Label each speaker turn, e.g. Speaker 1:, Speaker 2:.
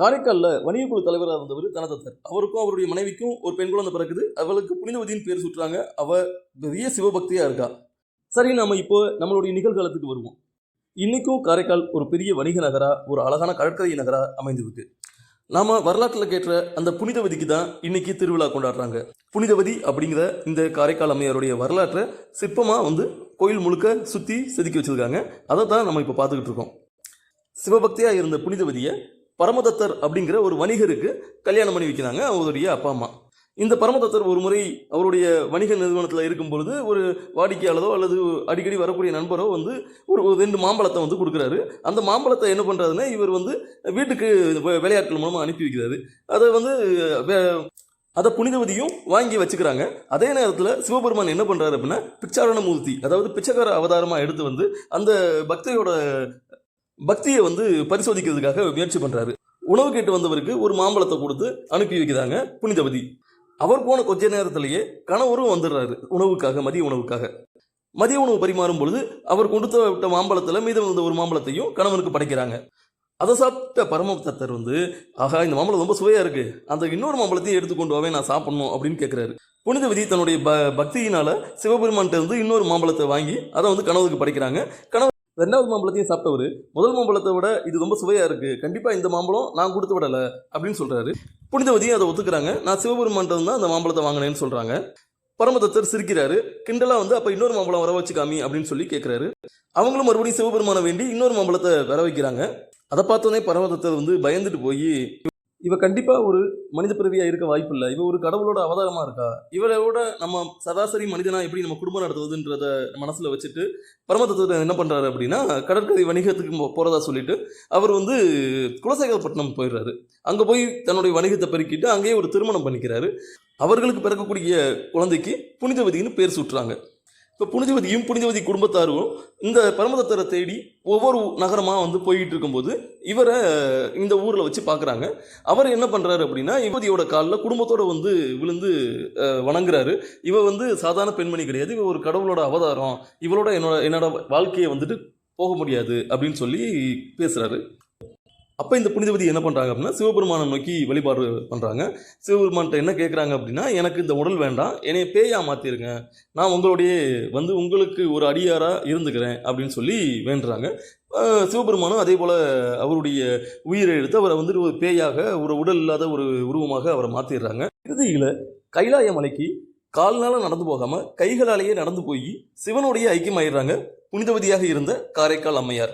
Speaker 1: காரைக்காலில் வணிகக்குழு தலைவராக இருந்தவர் தனதத்தர். அவருக்கும் அவருடைய மனைவிக்கும் ஒரு பெண் குழந்தை பிறக்குது. அவளுக்கு புனிதவதியின் பேர் சுட்டுறாங்க அவ பெரிய சிவபக்தியாக இருக்கா. சரி நம்ம இப்போ நம்மளுடைய நிகழ்காலத்துக்கு வருவோம். இன்றைக்கும் காரைக்கால் ஒரு பெரிய வணிக நகரா ஒரு அழகான கடற்கரை நகரா அமைந்திருக்கு. நாம் வரலாற்றில் கேட்ட அந்த புனிதவதிக்கு தான் இன்னைக்கு திருவிழா கொண்டாடுறாங்க. புனிதவதி அப்படிங்கிற இந்த காரைக்கால் அம்மையாருடைய வரலாற்றை சிற்பமாக வந்து கோயில் முழுக்க சுற்றி செதுக்கி வச்சிருக்காங்க. அதை தான் நம்ம இப்போ பார்த்துக்கிட்டு இருக்கோம். சிவபக்தியாக இருந்த புனிதவதியை பரமதத்தர் அப்படிங்கிற ஒரு வணிகருக்கு கல்யாணம் பண்ணி வைக்கிறாங்க அவருடைய அப்பா அம்மா. இந்த பரமதத்தர் ஒரு முறை அவருடைய வணிக நிறுவனத்தில் இருக்கும் பொழுது ஒரு வாடிக்கையாளரோ அல்லது அடிக்கடி வரக்கூடிய நண்பரோ வந்து ஒரு ரெண்டு மாம்பழத்தை வந்து கொடுக்குறாரு. அந்த மாம்பழத்தை என்ன பண்ணுறாருன்னா இவர் வந்து வீட்டுக்கு வே- மூலமாக அனுப்பி வைக்கிறாரு. அதை வந்து வே- அதை புனிதவதியும் வாங்கி வச்சுக்கிறாங்க. அதே நேரத்தில் சிவபெருமான் என்ன பண்ணுறாரு அப்படின்னா பிச்சாரண மூர்த்தி அதாவது பிச்சைக்கார அவதாரமாக எடுத்து வந்து அந்த பக்தியோட பக்தியை வந்து பரிசோதிக்கிறதுக்காக முயற்சி பண்ணுறாரு உணவு கேட்டு வந்தவருக்கு ஒரு மாம்பழத்தை கொடுத்து அனுப்பி வைக்கிறாங்க புனிதபதி. அவர் போன கொஞ்ச நேரத்திலேயே கணவரும் வந்துடுறாரு உணவுக்காக மதிய உணவுக்காக. மதிய உணவு பரிமாறும் பொழுது அவர் கொடுத்த விட்ட மாம்பழத்தில் மீதம் இருந்த ஒரு மாம்பழத்தையும் கணவனுக்கு படைக்கிறாங்க. அதை சாப்பிட்ட பரமபக்தர் வந்து ஆகா இந்த மாம்பழம் ரொம்ப சுவையாக இருக்கு. அந்த இன்னொரு மாம்பழத்தையும் எடுத்து கொண்டு வாவே நான் சாப்பிடணும் அப்படின்னு கேட்குறாரு புனிதவதி தன்னுடைய ப பக்தியினால் சிவபெருமான்கிட்ட இருந்து இன்னொரு மாம்பழத்தை வாங்கி அதை வந்து கணவருக்கு படைக்கிறாங்க. கணவர் ரெண்டாவது மாம்பழத்தையும் சாப்பிட்டவர் முதல் மாம்பழத்தை விட இது ரொம்ப சுவையாக இருக்குது கண்டிப்பாக இந்த மாம்பழம் நான் கொடுத்து விடலை அப்படின்னு சொல்கிறாரு புனிதவதியும் அதை ஒத்துக்கிறாங்க. நான் சிவபெருமான்ட்ட தான் அந்த மாம்பழத்தை வாங்கினேன்னு சொல்கிறாங்க பரமதத்தர் சிரிக்கிறாரு. கிண்டலாக வந்து அப்போ இன்னொரு மாம்பழம் வர வச்சு காமி அப்படின்னு சொல்லி கேட்குறாரு அவங்களும் மறுபடியும் சிவபெருமானை வேண்டி இன்னொரு மாம்பழத்தை வர வைக்கிறாங்க. அதை பார்த்தோன்னே பரமதத்தர் வந்து பயந்துட்டு போய் இவ கண்டிப்பாக ஒரு மனித பிறவியாக இருக்க வாய்ப்பு இல்லை இவ ஒரு கடவுளோட அவதாரமாக இருக்கா? இவரோட நம்ம சராசரி மனிதனா எப்படி நம்ம குடும்பம் நடத்துவதுன்றத மனசில் வச்சுட்டு பரமதத்துவத்தை என்ன பண்ணுறாரு அப்படின்னா கடற்கரை வணிகத்துக்கு போகிறதா சொல்லிட்டு அவர் வந்து குலசேகரப்பட்டினம் போயிடுறாரு. அங்கே போய் தன்னுடைய வணிகத்தை பெருக்கிட்டு அங்கேயே ஒரு திருமணம் பண்ணிக்கிறாரு. அவர்களுக்கு பிறக்கக்கூடிய குழந்தைக்கு புனிதவதின்னு பேர் சுட்டுறாங்க. இப்போ புனிதவதியும் புனிதவதி குடும்பத்தாரும் இந்த பரமதத்தரை தேடி ஒவ்வொரு நகரமாக வந்து போயிட்டு இருக்கும்போது இவரை இந்த ஊரில் வச்சு பார்க்குறாங்க அவர் என்ன பண்ணுறாரு அப்படின்னா யுவதியோட காலில் குடும்பத்தோடு வந்து விழுந்து வணங்குறாரு. இவ வந்து சாதாரண பெண்மணி கிடையாது. இவ ஒரு கடவுளோட அவதாரம். இவளோட என்னோட என்னோட வாழ்க்கையை வந்துட்டு போக முடியாது அப்படின்னு சொல்லி பேசுகிறாரு அப்போ இந்த புனிதபதி என்ன பண்ணுறாங்க அப்படின்னா சிவபெருமானை நோக்கி வழிபாடு பண்ணுறாங்க சிவபெருமான்கிட்ட என்ன கேட்குறாங்க அப்படின்னா எனக்கு இந்த உடல் வேண்டாம் என்னைய பேயாக மாற்றிருங்க நான் உங்களுடைய வந்து உங்களுக்கு ஒரு அடியாராக இருந்துக்கிறேன் அப்படின்னு சொல்லி வேண்டுறாங்க. சிவபெருமானும் அதே போல் அவருடைய உயிரை எடுத்து அவரை வந்துட்டு ஒரு பேயாக ஒரு உடல் இல்லாத ஒரு உருவமாக அவரை மாற்றிடுறாங்க இறுதியில் கைலாய மலைக்கு கால்னால் நடந்து போகாமல் கைகளாலேயே நடந்து போய் சிவனுடைய ஐக்கியமாயிடுறாங்க புனிதவதியாக இருந்த காரைக்கால் அம்மையார்.